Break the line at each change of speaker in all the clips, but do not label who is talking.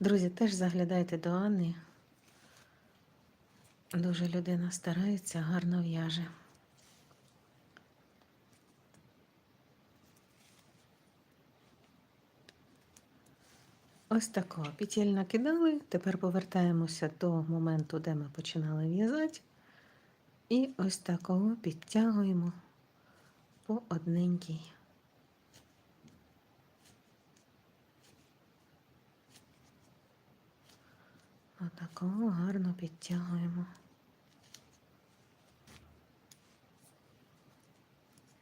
Друзі, теж заглядайте до Анни. Дуже людина старається, гарно в'яже. Ось такого петель накидали. Тепер повертаємося до моменту, де ми починали в'язати. І ось такого підтягуємо по одненькій. Отакого гарно підтягуємо.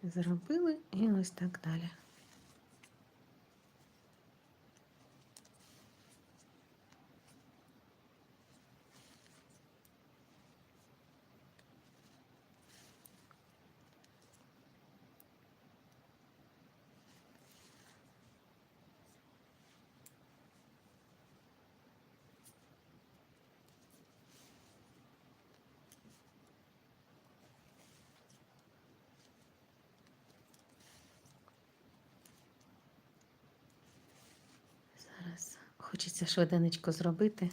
Зробили і ось так далі. Зараз хочеться швиденечко зробити.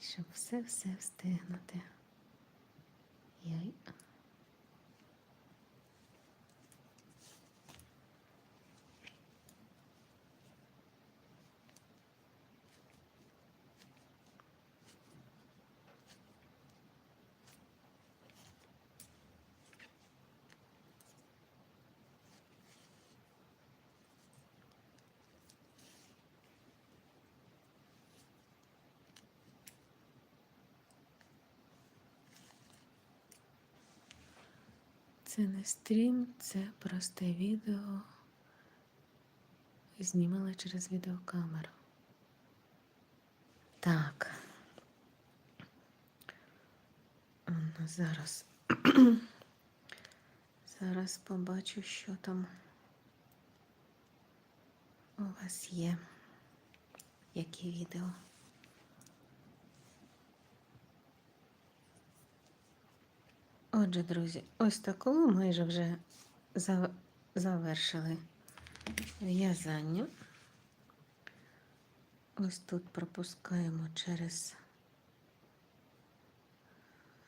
Щоб все-все встигнути. Яй. Це не стрім, це просте відео. Знімала через відеокамеру. Так. Зараз. Зараз побачу, що там у вас є. Які відео. Отже, друзі, ось такого майже вже за- завершили в'язання. Ось тут пропускаємо через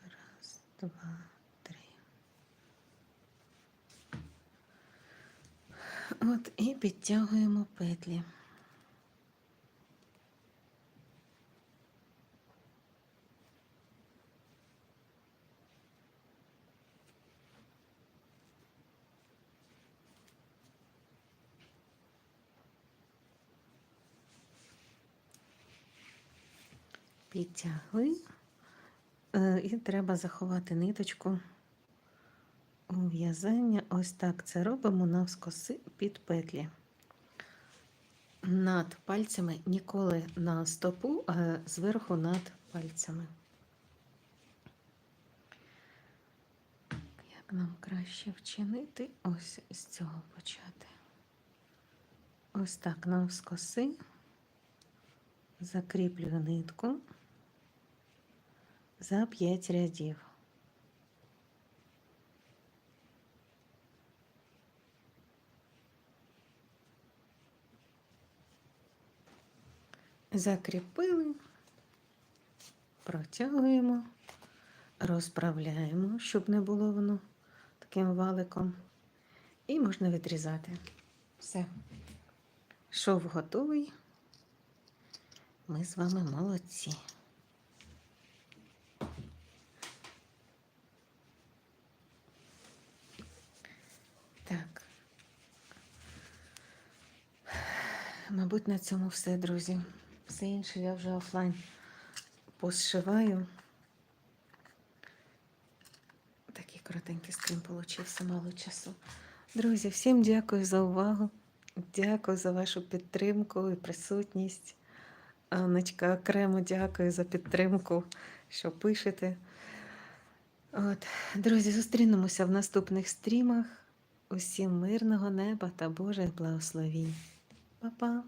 раз, два, три. От і підтягуємо петлі. Підтягли. Е, І треба заховати ниточку у в'язання. Ось так це робимо навскоси під петлі. Над пальцями ніколи на стопу, а зверху над пальцями. Як нам краще вчинити? Ось з цього почати. Ось так навскоси. Закріплюю нитку за 5 рядів. Закріпили, протягуємо, розправляємо, щоб не було воно таким валиком. І можна відрізати. Все. Шов готовий. Ми з вами молодці. Так. Мабуть, на цьому все, друзі. Все інше я вже офлайн позшиваю. Такий коротенький стрім получився, мало часу. Друзі, всім дякую за увагу. Дякую за вашу підтримку і присутність. Анночка, окремо дякую за підтримку, що пишете. От. Друзі, зустрінемося в наступних стрімах. Усім мирного неба та Божих благословінь. 爸爸